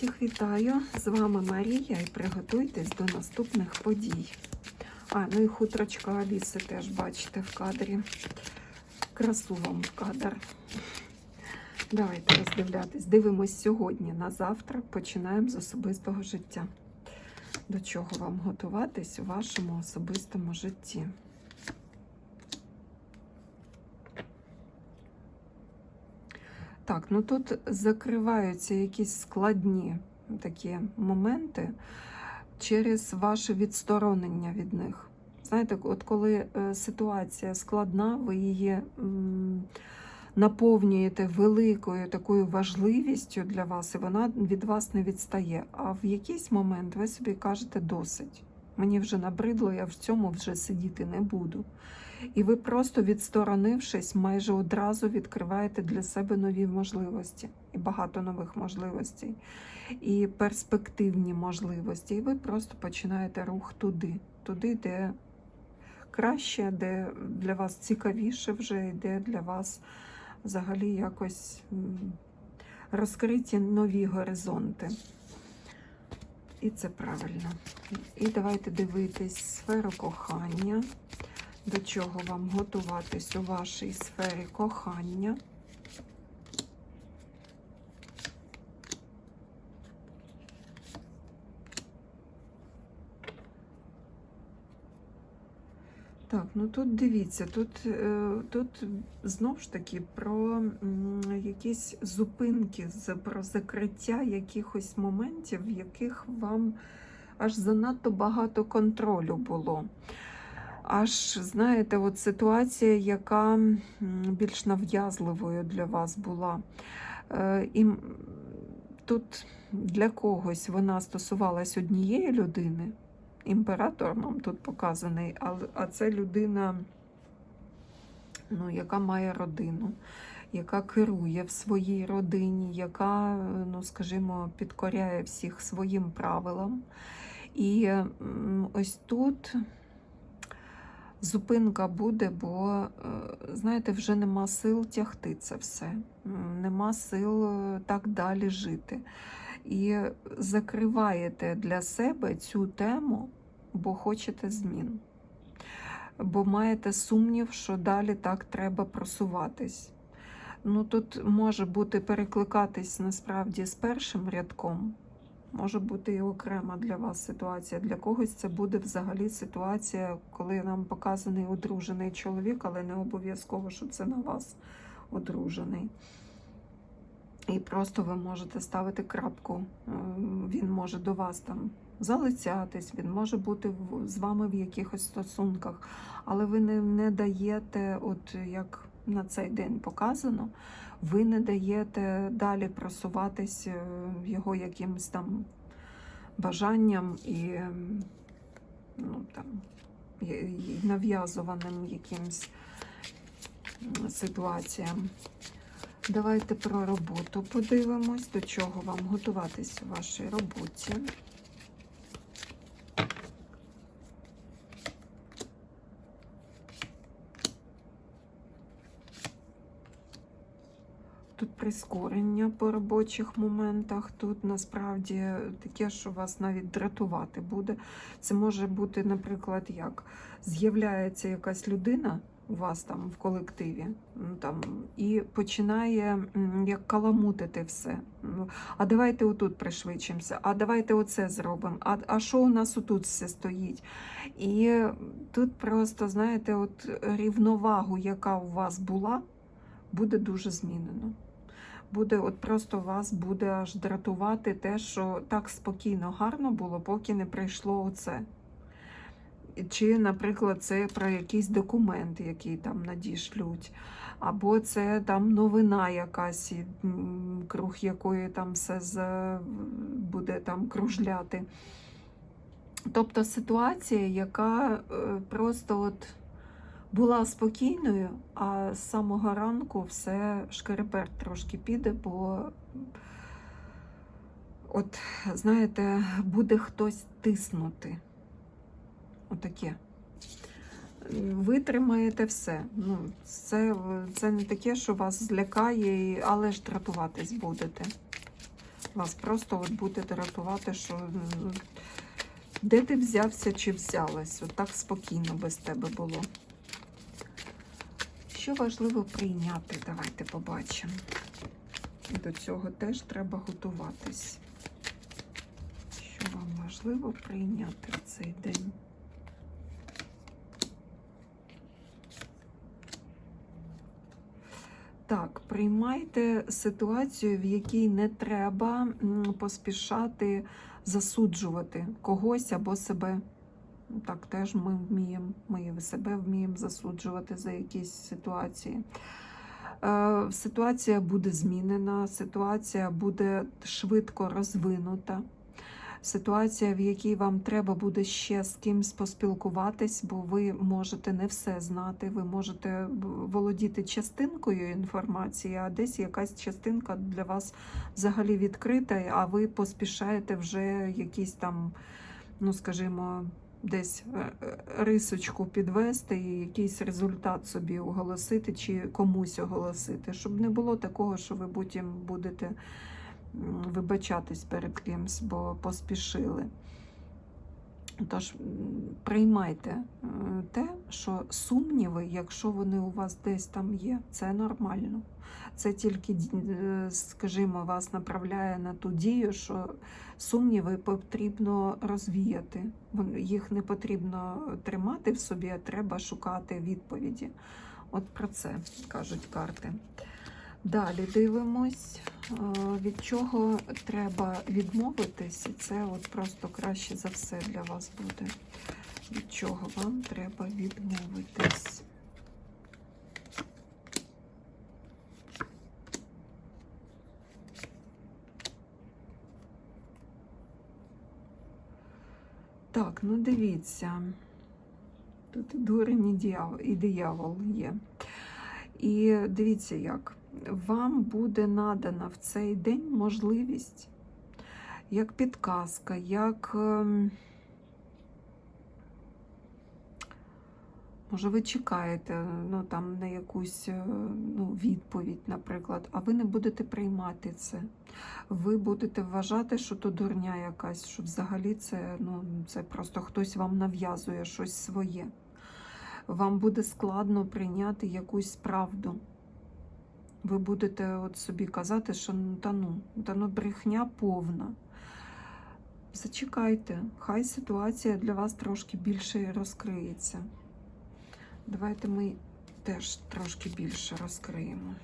Всіх вітаю! З вами Марія і приготуйтесь до наступних подій. А, ну і хутрочка Аліси теж бачите в кадрі. Красу вам в кадр. Давайте роздивлятись. Дивимось сьогодні на завтра. Починаємо з особистого життя. До чого вам готуватись у вашому особистому житті? Так, ну тут закриваються якісь складні такі моменти через ваше відсторонення від них. Знаєте, от коли е, ситуація складна, ви її наповнюєте великою такою важливістю для вас, і вона від вас не відстає. А в якийсь момент ви собі кажете досить. Мені вже набридло, я в цьому вже сидіти не буду. І ви просто відсторонившись, майже одразу відкриваєте для себе нові можливості і багато нових можливостей, і перспективні можливості. І ви просто починаєте рух туди, туди, де краще, де для вас цікавіше вже, і де для вас взагалі якось розкриті нові горизонти. І це правильно. І давайте дивитись сферу кохання до чого вам готуватись у вашій сфері кохання. Так, ну тут дивіться, тут, е, тут знов ж таки про якісь зупинки, про закриття якихось моментів, в яких вам аж занадто багато контролю було аж, знаєте, от ситуація, яка більш нав'язливою для вас була. Е, І тут для когось вона стосувалась однієї людини. Імператор нам тут показаний, а, це людина, ну, яка має родину, яка керує в своїй родині, яка, ну, скажімо, підкоряє всіх своїм правилам. І ось тут зупинка буде, бо, е, знаєте, вже нема сил тягти це все, нема сил е, так далі жити. І закриваєте для себе цю тему, бо хочете змін. Бо маєте сумнів, що далі так треба просуватись. Ну, тут може бути перекликатись насправді з першим рядком. Може бути і окрема для вас ситуація. Для когось це буде взагалі ситуація, коли нам показаний одружений чоловік, але не обов'язково, що це на вас одружений. І просто ви можете ставити крапку. Е, Він може до вас там залицятись, він може бути з вами в якихось стосунках, але ви не, не даєте, от як на цей день показано, ви не даєте далі просуватись е, його якимось там бажанням і ну, там, нав'язуваним якимсь ситуаціям. Давайте про роботу подивимось, до чого вам готуватись у вашій роботі. Прискорення по робочих моментах. Тут насправді таке, що вас навіть дратувати буде. Це може бути, наприклад, як з'являється якась людина у вас там в колективі, там, і починає як каламутити все. Ну, А давайте отут пришвидшимося, а давайте оце зробимо. А, а що у нас отут все стоїть? І тут просто, знаєте, от рівновагу, яка у вас була, буде дуже змінено. Буде, от просто вас буде аж дратувати те, що так спокійно, гарно було, поки не прийшло оце. Чи, наприклад, це про якийсь документ, який там надішлють, або це там новина якась, круг якої там все з, буде там кружляти. Тобто ситуація, яка е, просто от була спокійною, а з самого ранку все шкереберть трошки піде, бо, от, знаєте, буде хтось тиснути. Отаке. Витримаєте все. Ну, це, це не таке, що вас злякає, але ж дратуватись будете. Вас просто от будете рятувати, що ну, де ти взявся чи взялась? От так спокійно без тебе було. Що важливо прийняти? Давайте побачимо. До цього теж треба готуватись. Що вам важливо прийняти в цей день? Так, приймайте ситуацію, в якій не треба поспішати засуджувати когось або себе. Так теж ми вміємо, ми себе вміємо засуджувати за якісь ситуації. Е, Ситуація буде змінена, ситуація буде швидко розвинута. Ситуація, в якій вам треба буде ще з кимсь поспілкуватись, бо ви можете не все знати, ви можете володіти частинкою інформації, а десь якась частинка для вас взагалі відкрита, а ви поспішаєте вже якісь там, ну скажімо, десь е, е, рисочку підвести і якийсь результат собі оголосити чи комусь оголосити, щоб не було такого, що ви потім будете вибачатись перед кимсь, бо поспішили. Тож приймайте е, те, що сумніви, якщо вони у вас десь там є, це нормально. Це тільки, е, скажімо, вас направляє на ту дію, що сумніви потрібно розвіяти. Їх не потрібно тримати в собі, а треба шукати відповіді. От про це кажуть карти. Далі дивимось, е, від чого треба відмовитись, і це от просто краще за все для вас буде. Від чого вам треба відмовитись. Так, ну дивіться. Тут і дурень і диявол є. І дивіться, як вам буде надана в цей день можливість, як підказка, як. ем, Може, ви чекаєте ну, там, на якусь е, ну, відповідь, наприклад, а ви не будете приймати це. Ви будете вважати, що то дурня якась, що взагалі це, ну, це просто хтось вам нав'язує щось своє. Вам буде складно прийняти якусь правду. Ви будете от собі казати, що ну, та ну, та ну брехня повна. Зачекайте, хай ситуація для вас трошки більше розкриється. Давайте ми теж трошки більше розкриємо.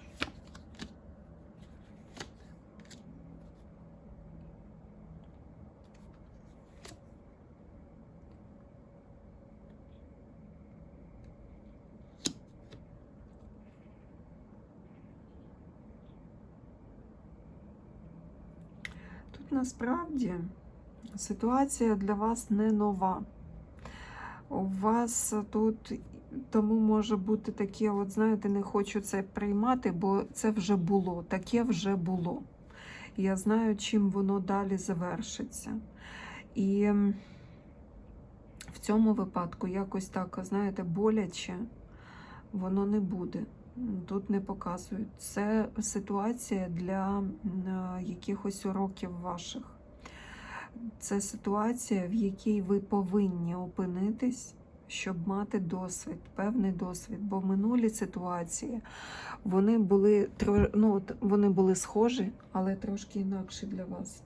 Тут насправді ситуація для вас не нова. У вас тут тому може бути таке, от знаєте, не хочу це приймати, бо це вже було, таке вже було. Я знаю, чим воно далі завершиться. І в цьому випадку якось так, знаєте, боляче воно не буде. Тут не показують. Це ситуація для е, якихось уроків ваших. Це ситуація, в якій ви повинні опинитись, щоб мати досвід, певний досвід. Бо минулі ситуації вони були ну, вони були схожі, але трошки інакші для вас.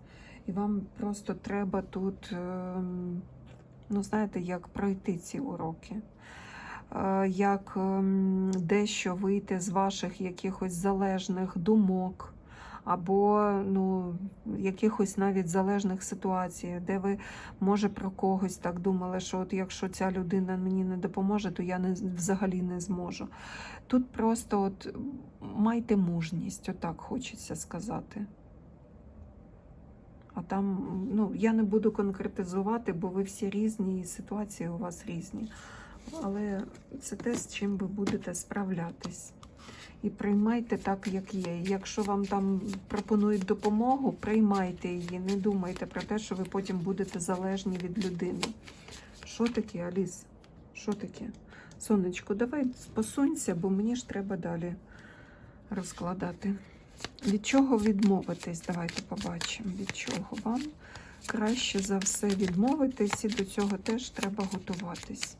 І вам просто треба тут, ем, ну знаєте, як пройти ці уроки. Е, Як ем, дещо вийти з ваших якихось залежних думок, або ну, якихось навіть залежних ситуацій, де ви, може, про когось так думали, що от якщо ця людина мені не допоможе, то я не, взагалі не зможу. Тут просто от майте мужність, отак хочеться сказати. А там, ну, я не буду конкретизувати, бо ви всі різні, і ситуації у вас різні. Але це те, з чим ви будете справлятись і приймайте так, як є. Якщо вам там пропонують допомогу, приймайте її. Не думайте про те, що ви потім будете залежні від людини. Що таке, Аліс? Що таке? Сонечко, давай посунься, бо мені ж треба далі розкладати. Від чого відмовитись? Давайте побачимо, від чого вам краще за все відмовитись, і до цього теж треба готуватись.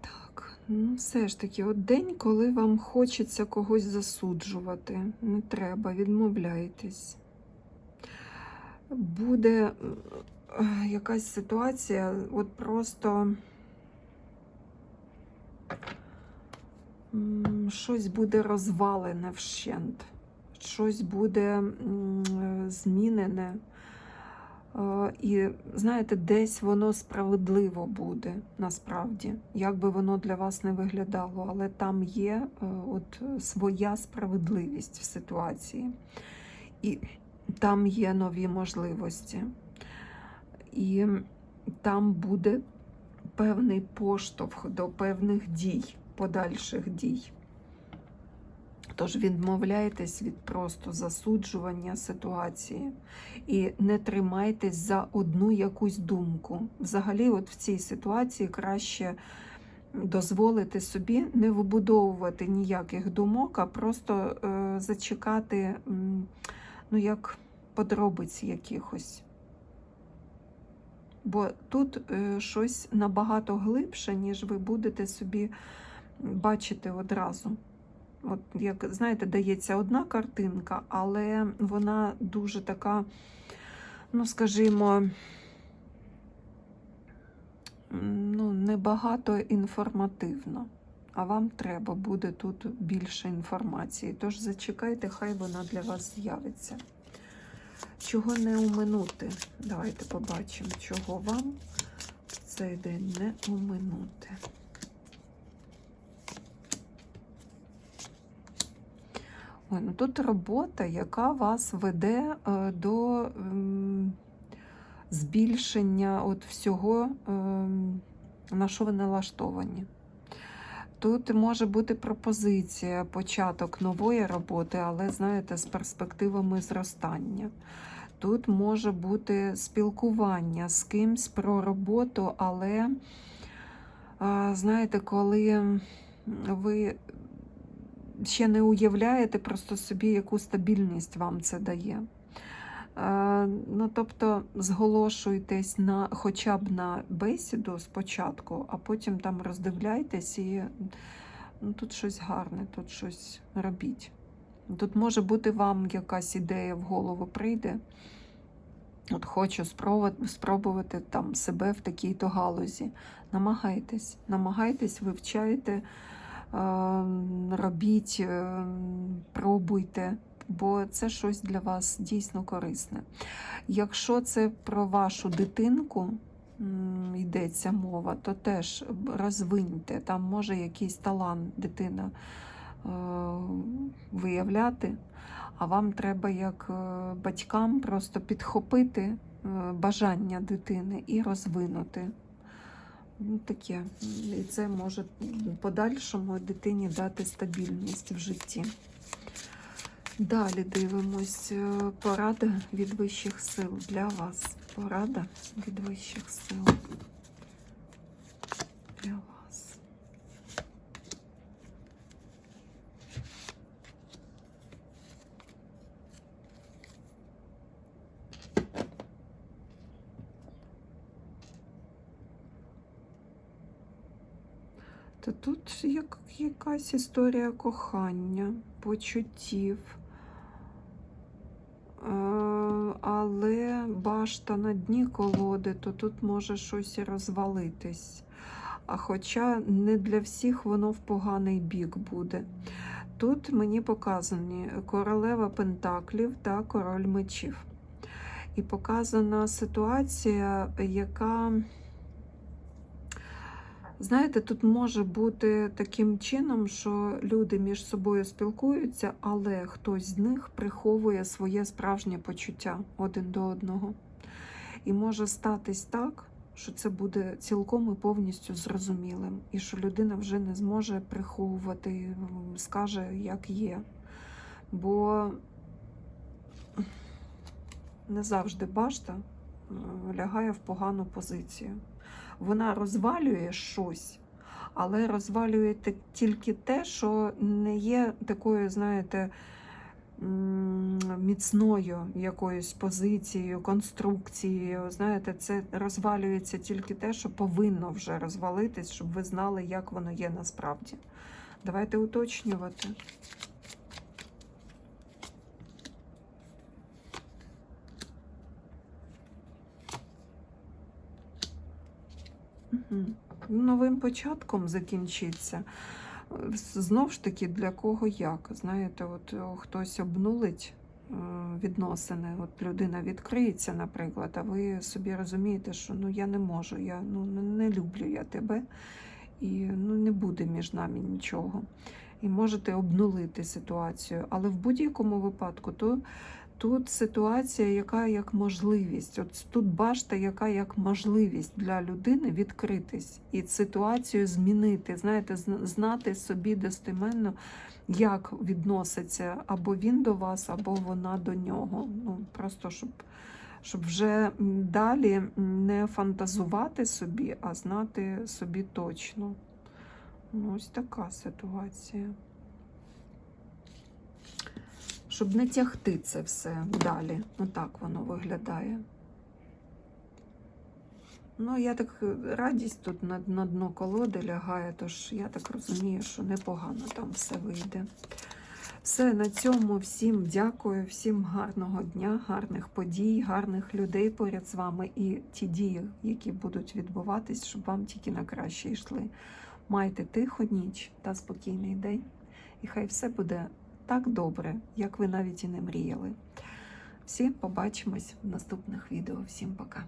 Так, ну все ж таки, от день, коли вам хочеться когось засуджувати. Не треба, відмовляйтесь. Буде е, якась ситуація, от просто щось буде розвалене вщент, щось буде змінене. І знаєте, десь воно справедливо буде насправді, як би воно для вас не виглядало, але там є е, от своя справедливість в ситуації. І там є нові можливості. І там буде певний поштовх до певних дій, подальших дій. Тож відмовляйтесь від просто засуджування ситуації і не тримайтесь за одну якусь думку. Взагалі, от в цій ситуації краще дозволити собі не вибудовувати ніяких думок, а просто е, зачекати, ну як подробиць якихось. Бо тут е, щось набагато глибше, ніж ви будете собі бачити одразу. От, як знаєте, дається одна картинка, але вона дуже така, ну, скажімо, ну, небагато інформативна. А вам треба буде тут більше інформації. Тож зачекайте, хай вона для вас з'явиться. Чого не уминути? Давайте побачимо, чого вам в цей день не уминути. Ну тут робота, яка вас веде е, до ем, збільшення от всього, ем, на що ви налаштовані. Тут може бути пропозиція, початок нової роботи, але, знаєте, з перспективами зростання. Тут може бути спілкування з кимсь про роботу, але, знаєте, коли ви ще не уявляєте просто собі, яку стабільність вам це дає. Е, Ну, тобто зголошуйтесь на хоча б на бесіду спочатку, а потім там роздивляйтесь і ну, тут щось гарне, тут щось робіть. Тут може бути вам якась ідея в голову прийде. От хочу спробувати, там себе в такій-то галузі. Намагайтесь, намагайтесь, вивчайте, робіть, е, пробуйте, бо це щось для вас дійсно корисне. Якщо це про вашу дитинку йдеться мова, то теж розвиньте, там може якийсь талант дитина е, виявляти, а вам треба як е, батькам просто підхопити е, бажання дитини і розвинути. Ну, таке. І це може подальшому дитині дати стабільність в житті. Далі дивимось. е, Порада від вищих сил для вас. Порада від вищих сил для вас. Та тут як, якась історія кохання, почуттів. Е, Але башта на дні колоди, то тут може щось розвалитись. А хоча не для всіх воно в поганий бік буде. Тут мені показані королева пентаклів та король мечів. І показана ситуація, яка. Знаєте, тут може бути таким чином, що люди між собою спілкуються, але хтось з них приховує своє справжнє почуття один до одного. І може статись так, що це буде цілком і повністю зрозумілим, і що людина вже не зможе приховувати, скаже, як є. Бо не завжди башта е, лягає в погану позицію. Вона розвалює щось, але розвалює тільки те, що не є такою, знаєте, міцною якоюсь позицією, конструкцією. Знаєте, це розвалюється тільки те, що повинно вже розвалитись, щоб ви знали, як воно є насправді. Давайте уточнювати. Новим початком закінчиться. Е, Знов ж таки, для кого як. Знаєте, от хтось обнулить е, відносини, от людина відкриється, наприклад, а ви собі розумієте, що ну я не можу, я ну не люблю я тебе, і ну не буде між нами нічого. І можете обнулити ситуацію. Але в будь-якому випадку то тут ситуація, яка як можливість. От тут башта, яка як можливість для людини відкритись і ситуацію змінити. Знаєте, знати собі достеменно, як відноситься або він до вас, або вона до нього. Ну просто щоб. Щоб вже далі не фантазувати собі, а знати собі точно. Ну, ось така ситуація. Щоб не тягти це все далі. Отак воно виглядає. Ну, я так е, радість тут на, на дно колоди лягає, тож я так розумію, що непогано там все вийде. Все, на цьому всім дякую, всім гарного дня, гарних подій, гарних людей поряд з вами і ті дії, які будуть відбуватись, щоб вам тільки на краще йшли. Майте тиху ніч та спокійний день, і хай все буде так добре, як ви навіть і не мріяли. Всі побачимось в наступних відео. Всім пока!